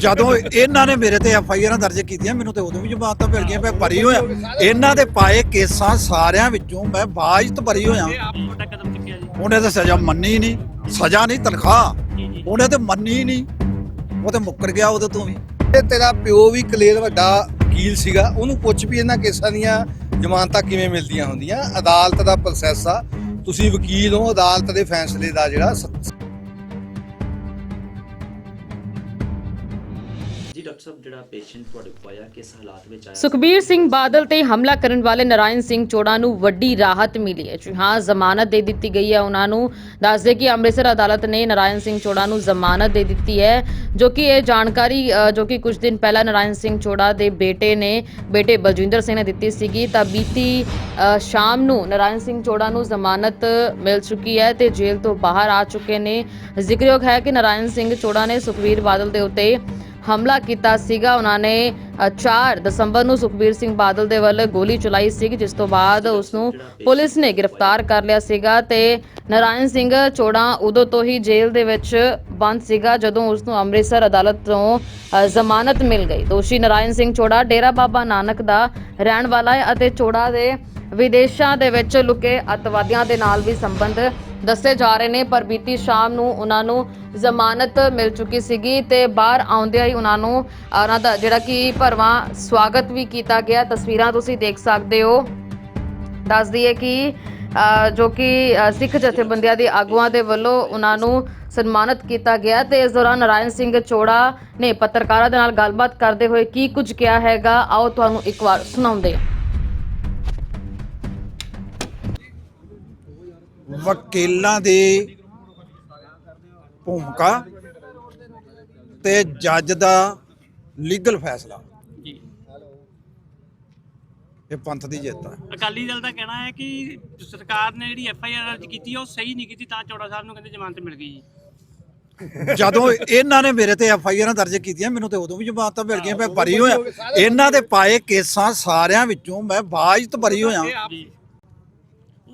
ਜਦੋਂ ਇਹਨਾਂ ਨੇ ਮੇਰੇ ਤੇ ਐਫ ਆਈ ਆਰਾਂ ਦਰਜ ਕੀਤੀਆਂ ਮੈਨੂੰ ਤੇ ਉਦੋਂ ਵੀ ਜਮਾਨਤਾਂ ਮਿਲ ਗਈਆਂ ਮੈਂ ਬਰੀ ਹੋਇਆ। ਇਹਨਾਂ ਦੇ ਪਾਏ ਕੇਸਾਂ ਸਾਰਿਆਂ ਵਿੱਚੋਂ ਮੈਂ ਬਾਜਤ ਬਰੀ ਹੋਇਆ। ਉਹਨੇ ਤਾਂ ਸਜ਼ਾ ਮੰਨੀ ਨਹੀਂ ਸਜ਼ਾ ਨਹੀਂ ਤਨਖਾਹ। ਉਹਨੇ ਤੇ ਮੰਨੀ ਨਹੀਂ। ਉਹ ਤੇ ਮੁੱਕਰ ਗਿਆ ਉਹਦੇ ਤੋਂ ਵੀ। ਤੇ ਤੇਰਾ ਪਿਓ ਵੀ ਕਲੇਰ ਵੱਡਾ ਵਕੀਲ ਸੀਗਾ ਉਹਨੂੰ ਪੁੱਛ ਵੀ ਇਹਨਾਂ ਕੇਸਾਂ ਦੀਆਂ ਜ਼ਮਾਨਤਾਂ ਕਿਵੇਂ ਮਿਲਦੀਆਂ ਹੁੰਦੀਆਂ। ਅਦਾਲਤ ਦਾ ਪ੍ਰੋਸੈਸ ਆ। ਤੁਸੀਂ ਵਕੀਲ ਹੋ ਅਦਾਲਤ ਦੇ ਫੈਸਲੇ ਦਾ ਜਿਹੜਾ ਡਾਕਟਰ ਸਾਹਿਬ, ਜਿਹੜਾ ਪੇਸ਼ੈਂਟ ਤੁਹਾਡੇ ਕੋਲ ਆਇਆ, ਕਿਸ ਹਾਲਾਤ ਵਿੱਚ ਆਇਆ? ਸੁਖਬੀਰ ਸਿੰਘ ਬਾਦਲ ਤੇ ਹਮਲਾ ਕਰਨ ਵਾਲੇ ਨਰਾਇਣ ਸਿੰਘ ਚੋੜਾ ਨੂੰ ਵੱਡੀ ਰਾਹਤ ਮਿਲੀ ਹੈ। ਜੀ ਹਾਂ, ਜ਼ਮਾਨਤ ਦੇ ਦਿੱਤੀ ਗਈ ਹੈ ਉਹਨਾਂ ਨੂੰ। ਦੱਸਦੇ ਕਿ ਅੰਮ੍ਰਿਤਸਰ ਅਦਾਲਤ ਨੇ ਨਰਾਇਣ ਸਿੰਘ ਚੋੜਾ ਨੂੰ ਜ਼ਮਾਨਤ ਦੇ ਦਿੱਤੀ ਹੈ, ਜੋ ਕਿ ਇਹ ਜਾਣਕਾਰੀ ਜੋ ਕਿ ਕੁਝ ਦਿਨ ਪਹਿਲਾਂ ਨਰਾਇਣ ਸਿੰਘ ਚੋੜਾ ਦੇ ਬੇਟੇ ਨੇ, ਬੇਟੇ ਬਲਜਿੰਦਰ ਸਿੰਘ ਨੇ ਦਿੱਤੀ ਸੀਗੀ। ਤਾਂ ਬੀਤੀ ਸ਼ਾਮ ਨੂੰ ਨਰਾਇਣ ਸਿੰਘ ਚੋੜਾ ਨੂੰ ਜ਼ਮਾਨਤ ਮਿਲ ਚੁੱਕੀ ਹੈ ਤੇ ਜੇਲ੍ਹ ਤੋਂ ਬਾਹਰ ਆ ਚੁੱਕੇ ਨੇ। ਜ਼ਿਕਰਯੋਗ ਹੈ ਕਿ ਨਰਾਇਣ ਸਿੰਘ ਚੋੜਾ ਨੇ ਸੁਖਬੀਰ ਬਾਦਲ ਦੇ ਉੱਤੇ ਹਮਲਾ ਕੀਤਾ ਸੀਗਾ। ਉਹਨਾਂ ਨੇ ਅ, 4 ਦਸੰਬਰ ਨੂੰ ਸੁਖਬੀਰ ਸਿੰਘ ਬਾਦਲ ਦੇ ਵੱਲ ਗੋਲੀ ਚਲਾਈ ਸੀ ਜਿਸ ਤੋਂ ਬਾਅਦ ਉਸ ਨੂੰ ਪੁਲਿਸ ਨੇ ਗ੍ਰਿਫਤਾਰ ਕਰ ਲਿਆ ਸੀਗਾ ਤੇ ਨਰਾਇਣ ਸਿੰਘ ਚੋੜਾ ਉਦੋਂ ਤੋਂ ਹੀ ਜੇਲ੍ਹ ਦੇ ਵਿੱਚ ਬੰਦ ਸੀਗਾ ਜਦੋਂ ਉਸ ਨੂੰ ਅੰਮ੍ਰਿਤਸਰ ਅਦਾਲਤ ਤੋਂ ਜ਼ਮਾਨਤ ਮਿਲ ਗਈ। ਦੋਸ਼ੀ ਨਰਾਇਣ ਸਿੰਘ ਚੋੜਾ ਡੇਰਾ ਬਾਬਾ ਨਾਨਕ ਦਾ ਰਹਿਣ ਵਾਲਾ ਹੈ ਅਤੇ ਚੋੜਾ ਦੇ ਵਿਦੇਸ਼ਾਂ ਦੇ ਵਿੱਚ ਲੁਕੇ ਅਤਵਾਦੀਆਂ ਦੇ ਨਾਲ ਵੀ ਸੰਬੰਧ ਦੱਸੇ ਜਾ ਰਹੇ ਨੇ, ਪਰ ਬੀਤੀ ਸ਼ਾਮ ਨੂੰ ਉਹਨਾਂ ਨੂੰ ਜ਼ਮਾਨਤ ਮਿਲ ਚੁੱਕੀ ਸੀਗੀ ਤੇ ਬਾਹਰ ਆਉਂਦਿਆਂ ਹੀ ਉਹਨਾਂ ਨੂੰ ਉਹਨਾਂ ਦਾ ਜਿਹੜਾ ਕਿ ਭਰਵਾਂ ਸਵਾਗਤ ਵੀ ਕੀਤਾ ਗਿਆ। ਤਸਵੀਰਾਂ ਤੁਸੀਂ ਦੇਖ ਸਕਦੇ ਹੋ। ਦੱਸ ਦਈਏ ਕਿ ਜੋ ਕਿ ਸਿੱਖ ਜਥੇਬੰਦੀਆਂ ਦੇ ਆਗੂਆਂ ਦੇ ਵੱਲੋਂ ਉਹਨਾਂ ਨੂੰ ਸਨਮਾਨਿਤ ਕੀਤਾ ਗਿਆ ਤੇ ਇਸ ਦੌਰਾਨ ਨਾਰਾਇਣ ਸਿੰਘ ਚੋੜਾ ਨੇ ਪੱਤਰਕਾਰਾਂ ਦੇ ਨਾਲ ਗੱਲਬਾਤ ਕਰਦੇ ਹੋਏ ਕੀ ਕੁਝ ਕਿਹਾ ਹੈਗਾ, ਆਓ ਤੁਹਾਨੂੰ ਇੱਕ ਵਾਰ ਸੁਣਾਉਂਦੇ ਹਾਂ। ਵਕੀਲਾਂ ਦੀ ਭੂਮਿਕਾ ਤੇ ਜੱਜ ਦਾ ਲੀਗਲ ਫੈਸਲਾ। ਜੀ। ਇਹ ਪੰਥ ਦੀ ਜਿੱਤ ਹੈ ਅਕਾਲੀ ਦਲ ਦਾ ਕਹਿਣਾ ਹੈ ਕਿ ਸਰਕਾਰ ਨੇ ਜਿਹੜੀ ਐਫ ਆਈ ਆਰ ਦਰਜ ਕੀਤੀ ਉਹ ਸਹੀ ਨਹੀਂ ਕੀਤੀ ਤਾਂ ਚੌੜਾ ਸਾਹਿਬ ਨੂੰ ਕਹਿੰਦੇ ਜ਼ਮਾਨਤ ਮਿਲ ਗਈ ਜੀ। ਜਦੋਂ ਇਹਨਾਂ ਨੇ ਮੇਰੇ ਤੇ ਐਫ ਆਈ ਆਰਾਂ ਦਰਜ ਕੀਤੀਆਂ ਮੈਨੂੰ ਤੇ ਉਦੋਂ ਵੀ ਜਮਾਨਤਾਂ ਮਿਲ ਗਈਆਂ ਮੈਂ ਬਰੀ ਹੋਇਆ। ਇਹਨਾਂ ਦੇ ਪਾਏ ਕੇਸਾਂ ਸਾਰਿਆਂ ਵਿੱਚੋਂ ਮੈਂ ਬਾਜਤ ਬਰੀ ਹੋਇਆ। ਜੀ।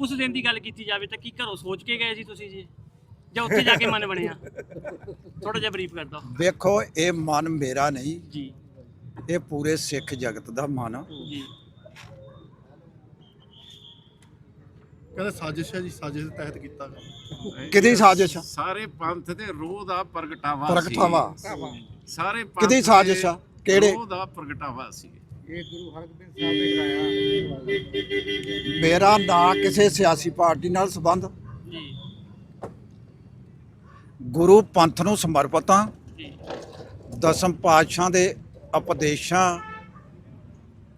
ਉਸ ਦਿਨ ਦੀ ਗੱਲ ਕੀਤੀ ਜਾਵੇ ਤਾਂ ਕੀ ਘਰੋਂ ਸੋਚ ਕੇ ਗਏ ਸੀ ਤੁਸੀਂ ਜੀ? ਜਾਂ ਉੱਥੇ ਜਾ ਕੇ ਮਨ ਬਣਿਆ? ਥੋੜਾ ਜਿਹਾ ਬਰੀਫ ਕਰ ਦਿਓ। ਵੇਖੋ ਇਹ ਮਨ ਮੇਰਾ ਨਹੀਂ। ਜੀ। ਇਹ ਪੂਰੇ ਸਿੱਖ ਜਗਤ ਦਾ ਮਨ। ਆ। ਜੀ। ਕਹਿੰਦੇ ਸਾਜ਼ਿਸ਼ ਹੈ ਜੀ ਸਾਜ਼ਿਸ਼ ਦੇ ਤਹਿਤ ਕੀਤਾ ਗਿਆ। ਕਿਹਦੀ ਸਾਜ਼ਿਸ਼ ਆ? ਸਾਰੇ ਪੰਥ ਦੇ ਰੋਹ ਦਾ ਪ੍ਰਗਟਾਵਾ ਪ੍ਰਗਟਾਵਾ। ਸੀ ਸਾਰੇ ਪੰਥ ਕਿਹਦੀ ਸਾਜ਼ਿਸ਼ ਆ? ਦੇ ਕਿਹੜੇ? ਰੋਹ ਦਾ ਪ੍ਰਗਟਾਵਾ ਸੀ। ਮੇਰਾ ਨਾਂ ਕਿਸੇ ਸਿਆਸੀ ਪਾਰਟੀ ਨਾਲ ਸੰਬੰਧ। ਜੀ। ਗੁਰੂ ਪੰਥ ਨੂੰ ਸਮਰਪਿਤ। ਹਾਂ ਦਸਮ ਪਾਤਸ਼ਾਹ ਦੇ ਉਪਦੇਸ਼ਾਂ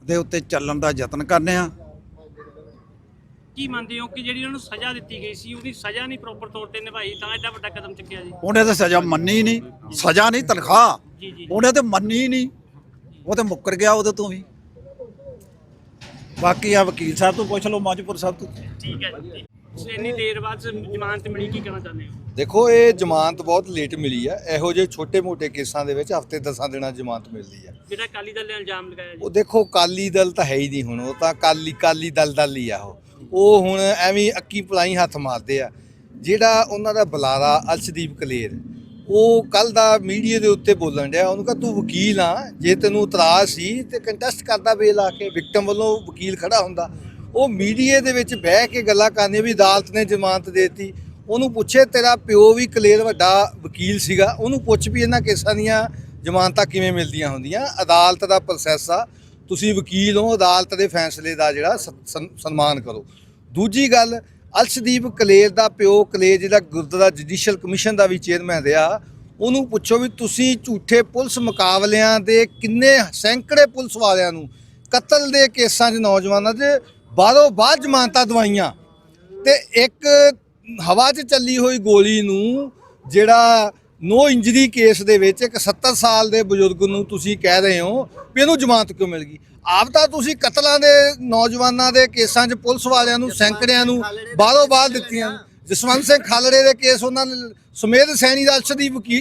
ਦੇ ਉੱਤੇ ਚੱਲਣ ਦਾ ਯਤਨ ਕਰਨੇ ਆ। ਕੀ ਮੰਨਦੇ ਹੋ ਕਿ ਜਿਹੜੀ ਉਹਨਾਂ ਨੂੰ ਸਜ਼ਾ ਦਿੱਤੀ ਗਈ ਸੀ ਉਹਦੀ ਸਜ਼ਾ ਨਹੀਂ ਪ੍ਰੋਪਰ ਤੌਰ ਤੇ ਨਿਭਾਈ ਤਾਂ ਐਡਾ ਵੱਡਾ ਕਦਮ ਚੁੱਕਿਆ ਜੀ? ਉਹਨੇ ਤਾਂ ਸਜ਼ਾ ਮੰਨੀ ਨਹੀਂ। ਸਜ਼ਾ ਨਹੀਂ ਤਨਖਾਹ। ਉਹਨੇ ਤੇ ਮੰਨੀ ਨਹੀਂ। ਉਹ ਤੇ ਮੁੱਕਰ ਗਿਆ ਉਹਦੇ ਤੋਂ ਵੀ। ਬਾਕੀ ਆ ਵਕੀਲ ਸਾਹਿਬ ਤੋਂ ਪੁੱਛ ਲਓ ਮਾਝਪੁਰ ਸਾਹਿਬ ਤੋਂ। ਠੀਕ ਹੈ ਜੀ। ਤੁਸੀਂ ਇੰਨੀ ਦੇਰ ਬਾਅਦ ਜ਼ਮਾਨਤ ਮਿਲੀ ਕੀ ਕਹਿਣਾ ਚਾਹੁੰਦੇ ਹੋ? ਦੇਖੋ ਇਹ ਜ਼ਮਾਨਤ ਬਹੁਤ ਲੇਟ ਮਿਲੀ ਆ। ਇਹੋ ਜਿਹੇ ਛੋਟੇ-ਮੋਟੇ ਕੇਸਾਂ ਦੇ ਵਿੱਚ ਹਫ਼ਤੇ 10 ਦਿਨਾਂ ਜ਼ਮਾਨਤ ਮਿਲਦੀ ਆ। ਜਿਹੜਾ ਅਕਾਲੀ ਦਲ ਨੇ ਇਲਜ਼ਾਮ ਲਗਾਇਆ ਜੀ। ਉਹ ਦੇਖੋ ਕਾਲੀ ਦਲ ਤਾਂ ਹੈ ਹੀ ਨਹੀਂ ਹੁਣ। ਉਹ ਤਾਂ ਕਾਲੀ ਕਾਲੀ ਦਲ ਦਲ ਹੀ ਆ ਉਹ। ਉਹ ਹੁਣ ਐਵੇਂ ਅੱਕੀ ਪਲਾਈ ਹੱਥ ਮਾਰਦੇ ਆ। ਜਿਹੜਾ ਉਹਨਾਂ ਦਾ ਬੁਲਾਰਾ ਅਰਸ਼ਦੀਪ ਕਲੇਰ ਉਹ ਕੱਲ ਦਾ ਮੀਡੀਆ ਦੇ ਉੱਤੇ ਬੋਲਣ ਡਿਆ, ਉਹਨੂੰ ਕਹਾ ਤੂੰ ਵਕੀਲ ਆ, ਜੇ ਤੈਨੂੰ ਇਤਰਾਜ਼ ਸੀ ਤੇ ਕੰਟੈਸਟ ਕਰਦਾ ਬੇਲ ਆ ਕੇ ਵਿਕਟਮ ਵੱਲੋਂ ਵਕੀਲ ਖੜਾ ਹੁੰਦਾ। ਉਹ ਮੀਡੀਆ ਦੇ ਵਿੱਚ ਬਹਿ ਕੇ ਗੱਲਾਂ ਕਰਨੀਆਂ ਵੀ ਅਦਾਲਤ ਨੇ ਜ਼ਮਾਨਤ ਦੇਤੀ। ਉਹਨੂੰ ਪੁੱਛੇ, ਤੇਰਾ ਪਿਓ ਵੀ ਕਲੇਰ ਵੱਡਾ ਵਕੀਲ ਸੀਗਾ। ਉਹਨੂੰ ਪੁੱਛ ਵੀ ਇਹਨਾਂ ਕੇਸਾਂ ਦੀਆਂ ਜ਼ਮਾਨਤਾਂ ਕਿਵੇਂ ਮਿਲਦੀਆਂ ਹੁੰਦੀਆਂ? ਅਦਾਲਤ ਦਾ ਪ੍ਰੋਸੈਸ ਆ। ਤੁਸੀਂ ਵਕੀਲ ਹੋ, ਅਦਾਲਤ ਦੇ ਫੈਸਲੇ ਦਾ ਜਿਹੜਾ ਸ- ਸਨ- ਸਨਮਾਨ ਕਰੋ। ਦੂਜੀ ਗੱਲ ਅਲਸ਼ਦੀਪ ਕਲੇਰ ਦਾ ਪਿਓ, ਕਲੇਰ ਜਿਹੜਾ ਗੁਰਦੁਆਰਾ ਜੁਡੀਸ਼ੀਅਲ ਕਮਿਸ਼ਨ ਦਾ ਵੀ ਚੇਅਰਮੈਨ ਰਿਹਾ, ਉਹਨੂੰ ਪੁੱਛੋ ਵੀ ਤੁਸੀਂ ਝੂਠੇ ਪੁਲਿਸ ਮੁਕਾਬਲਿਆਂ ਦੇ ਕਿੰਨੇ ਸੈਂਕੜੇ ਪੁਲਿਸ ਵਾਲਿਆਂ ਨੂੰ ਕਤਲ ਦੇ ਕੇਸਾਂ 'ਚ ਨੌਜਵਾਨਾਂ ਦੇ ਬਾਹਰੋਂ ਬਾਹਰ ਜ਼ਮਾਨਤਾਂ ਦਵਾਈਆਂ ਤੇ ਇੱਕ ਹਵਾ 'ਚ ਚੱਲੀ ਹੋਈ ਗੋਲੀ ਨੂੰ ਜਿਹੜਾ ਨੋ ਇੰਜਰੀ ਕੇਸ ਦੇ ਵਿੱਚ ਇੱਕ 70 ਸਾਲ ਦੇ ਬਜ਼ੁਰਗ ਨੂੰ ਤੁਸੀਂ ਕਹਿ ਰਹੇ ਹੋ ਵੀ ਇਹਨੂੰ ਜ਼ਮਾਨਤ ਕਿਉਂ ਮਿਲ ਗਈ? ਆਪ ਤਾਂ ਤੁਸੀਂ ਕਤਲਾਂ ਦੇ ਨੌਜਵਾਨਾਂ ਦੇ ਕੇਸਾਂ 'ਚ ਪੁਲਿਸ ਵਾਲਿਆਂ ਨੂੰ, ਸੈਂਕੜਿਆਂ ਨੂੰ ਬਾਹਰੋਂ ਬਾਹਰ ਦਿੱਤੀਆਂ। ਜਸਵੰਤ ਸਿੰਘ ਖਾਲੜੇ ਦੇ ਕੇਸ ਉਹਨਾਂ ਨੇ ਸੁਮੇਧ ਸੈਣੀ ਦਾ ਅਰਸ਼ਦੀਪ ਵਕੀ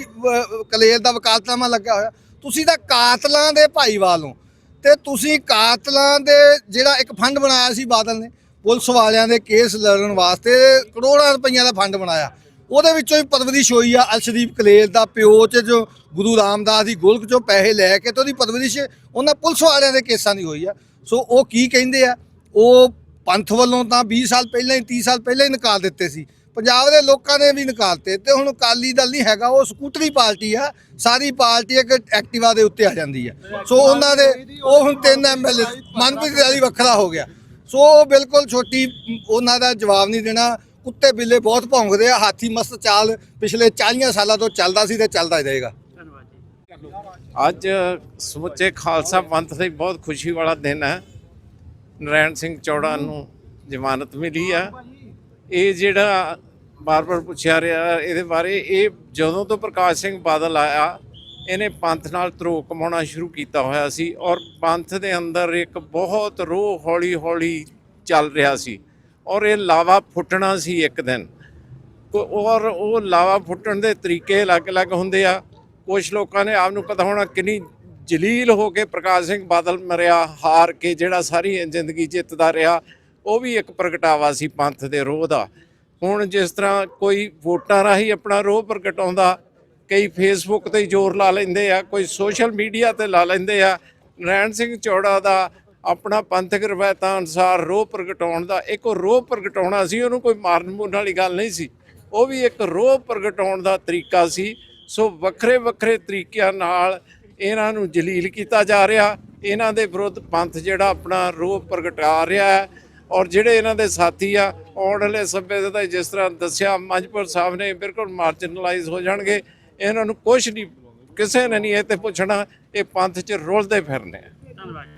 ਕਲੇਰ ਦਾ ਵਕਾਲਤਨਾਮਾ ਲੱਗਾ ਹੋਇਆ। ਤੁਸੀਂ ਤਾਂ ਕਾਤਲਾਂ ਦੇ ਭਾਈਵਾਲ ਹੋ ਤੇ ਤੁਸੀਂ ਕਾਤਲਾਂ ਦੇ ਜਿਹੜਾ ਇੱਕ ਫੰਡ ਬਣਾਇਆ ਸੀ ਬਾਦਲ ਨੇ, ਪੁਲਿਸ ਵਾਲਿਆਂ ਦੇ ਕੇਸ ਲੜਨ ਵਾਸਤੇ ਕਰੋੜਾਂ ਰੁਪਈਆ ਦਾ ਫੰਡ ਬਣਾਇਆ। ਉਹਦੇ ਵਿੱਚੋਂ ਹੀ ਪਰਵਰਿਸ਼ ਹੋਈ ਆ ਅਰਸ਼ਦੀਪ ਕਲੇਰ ਦਾ ਪਿਓ ਚ ਜੋ ਗੁਰੂ ਰਾਮਦਾਸ ਦੀ ਗੋਲਕ ਚੋਂ ਪੈਸੇ ਲੈ ਕੇ ਤੇ ਉਹਦੀ ਪਰਵਰਿਸ਼ ਉਹਨਾਂ ਪੁਲਿਸ ਵਾਲਿਆਂ ਦੇ ਕੇਸਾਂ ਦੀ ਹੋਈ ਆ। ਸੋ ਉਹ ਕੀ ਕਹਿੰਦੇ ਆ? ਉਹ ਪੰਥ ਵੱਲੋਂ ਤਾਂ 20 ਸਾਲ ਪਹਿਲਾਂ ਹੀ 30 ਸਾਲ ਪਹਿਲਾਂ ਹੀ ਨਿਕਾਲ ਦਿੱਤੇ ਸੀ। ਪੰਜਾਬ ਦੇ ਲੋਕਾਂ ਨੇ ਵੀ ਨਿਕਾਲਤੇ ਤੇ ਹੁਣ ਅਕਾਲੀ ਦਲ ਨਹੀਂ ਹੈਗਾ, ਉਹ ਸਕੂਟਰੀ ਪਾਰਟੀ ਆ। ਸਾਰੀ ਪਾਰਟੀ ਇੱਕ ਐਕਟਿਵਾ ਦੇ ਉੱਤੇ ਆ ਜਾਂਦੀ ਆ। ਸੋ ਉਹਨਾਂ ਦੇ ਉਹ ਹੁਣ ਤਿੰਨ ਐਮਐਲਏ ਮਨਪ੍ਰੀਤ ਵਾਲੀ ਵੱਖਰਾ ਹੋ ਗਿਆ। ਸੋ ਉਹ ਬਿਲਕੁਲ ਛੋਟੀ, ਉਹਨਾਂ ਦਾ ਜਵਾਬ ਨਹੀਂ ਦੇਣਾ। ਕੁੱਤੇ ਬਿੱਲੇ ਬਹੁਤ ਭੌਂਕਦੇ ਆ, ਹਾਥੀ ਮਸਤ ਚਾਲ ਪਿਛਲੇ 40 ਸਾਲਾਂ ਤੋਂ ਚੱਲਦਾ ਸੀ ਤੇ ਚੱਲਦਾ ਹੀ ਰਹੇਗਾ। ਧੰਨਵਾਦ ਅੱਜ ਸਮੁੱਚੇ ਖਾਲਸਾ ਪੰਥ ਲਈ ਬਹੁਤ ਖੁਸ਼ੀ ਵਾਲਾ ਦਿਨ ਹੈ। ਨਰੈਣ ਸਿੰਘ ਚੌੜਾ ਨੂੰ ਜ਼ਮਾਨਤ ਮਿਲੀ ਆ। ਇਹ ਜਿਹੜਾ ਬਾਰ-ਬਾਰ ਪੁੱਛਿਆ ਰਿਹਾ ਇਹਦੇ ਬਾਰੇ, ਇਹ ਜਦੋਂ ਤੋਂ ਪ੍ਰਕਾਸ਼ ਸਿੰਘ ਬਾਦਲ ਆਇਆ, ਇਹਨੇ ਪੰਥ ਨਾਲ ਧਰੋ ਕਮਾਉਣਾ ਸ਼ੁਰੂ ਕੀਤਾ ਹੋਇਆ ਸੀ ਔਰ ਪੰਥ ਦੇ ਅੰਦਰ ਇੱਕ ਬਹੁਤ ਰੋਹ ਹੌਲੀ-ਹੌਲੀ ਚੱਲ ਰਿਹਾ ਸੀ। ਔਰ ਇਹ ਲਾਵਾ ਫੁੱਟਣਾ ਸੀ ਇੱਕ ਦਿਨ। ਕੋ- ਔਰ ਉਹ ਲਾਵਾ ਫੁੱਟਣ ਦੇ ਤਰੀਕੇ ਅਲੱਗ-ਅਲੱਗ ਹੁੰਦੇ ਆ। ਕੁਝ ਲੋਕਾਂ ਨੇ ਆਪ ਨੂੰ ਪਤਾ ਹੋਣਾ ਕਿੰਨੀ ਜਲੀਲ ਹੋ ਕੇ ਪ੍ਰਕਾਸ਼ ਸਿੰਘ ਬਾਦਲ ਮਰਿਆ, ਹਾਰ ਕੇ ਜਿਹੜਾ ਸਾਰੀ ਜ਼ਿੰਦਗੀ ਜਿੱਤਦਾ ਰਿਹਾ, ਉਹ ਵੀ ਇੱਕ ਪ੍ਰਗਟਾਵਾ ਸੀ ਪੰਥ ਦੇ ਰੋਹ ਦਾ। ਹੁਣ ਜਿਸ ਤਰ੍ਹਾਂ ਕੋਈ ਵੋਟਾਂ ਰਾਹੀਂ ਆਪਣਾ ਰੋਹ ਪ੍ਰਗਟਾਉਂਦਾ, ਕਈ ਫੇਸਬੁੱਕ ਤੇ ਜ਼ੋਰ ਲਾ ਲੈਂਦੇ ਆ, ਕੋਈ ਸੋਸ਼ਲ ਮੀਡੀਆ ਤੇ ਲਾ ਲੈਂਦੇ ਆ, ਨਰੈਣ ਸਿੰਘ ਚੌੜਾ ਦਾ ਆਪਣਾ ਪੰਥਕ ਰਵਾਇਤਾਂ ਅਨੁਸਾਰ ਰੋਹ ਪ੍ਰਗਟਾਉਣ ਦਾ, ਇੱਕ ਉਹ ਰੋਹ ਪ੍ਰਗਟਾਉਣਾ ਸੀ, ਉਹਨੂੰ ਕੋਈ ਮਾਰਨ ਮੂਰਨ ਵਾਲੀ ਗੱਲ ਨਹੀਂ ਸੀ। ਉਹ ਵੀ ਇੱਕ ਰੋਹ ਪ੍ਰਗਟਾਉਣ ਦਾ ਤਰੀਕਾ ਸੀ। ਸੋ ਵੱਖਰੇ ਵੱਖਰੇ ਤਰੀਕਿਆਂ ਨਾਲ ਇਹਨਾਂ ਨੂੰ ਜਲੀਲ ਕੀਤਾ ਜਾ ਰਿਹਾ। ਇਹਨਾਂ ਦੇ ਵਿਰੁੱਧ ਪੰਥ ਜਿਹੜਾ ਆਪਣਾ ਰੋਹ ਪ੍ਰਗਟਾ ਰਿਹਾ ਹੈ। ਔਰ ਜਿਹੜੇ ਇਹਨਾਂ ਦੇ ਸਾਥੀ ਆ, ਆਉਣ ਵਾਲੇ ਸਭੇ ਦਾ ਜਿਸ ਤਰ੍ਹਾਂ ਦੱਸਿਆ ਮੰਜਪੁਰ ਸਾਹਿਬ ਨੇ ਬਿਲਕੁਲ ਮਾਰਜਨਲਾਈਜ਼ ਹੋ ਜਾਣਗੇ। ਇਹਨਾਂ ਨੂੰ ਕੁਝ ਨਹੀਂ, ਕਿਸੇ ਨੇ ਨਹੀਂ ਇਹ ਤੇ ਪੁੱਛਣਾ, ਇਹ ਪੰਥ 'ਚ ਰੁਲਦੇ ਫਿਰਨੇ ਧੰਨਵਾਦ।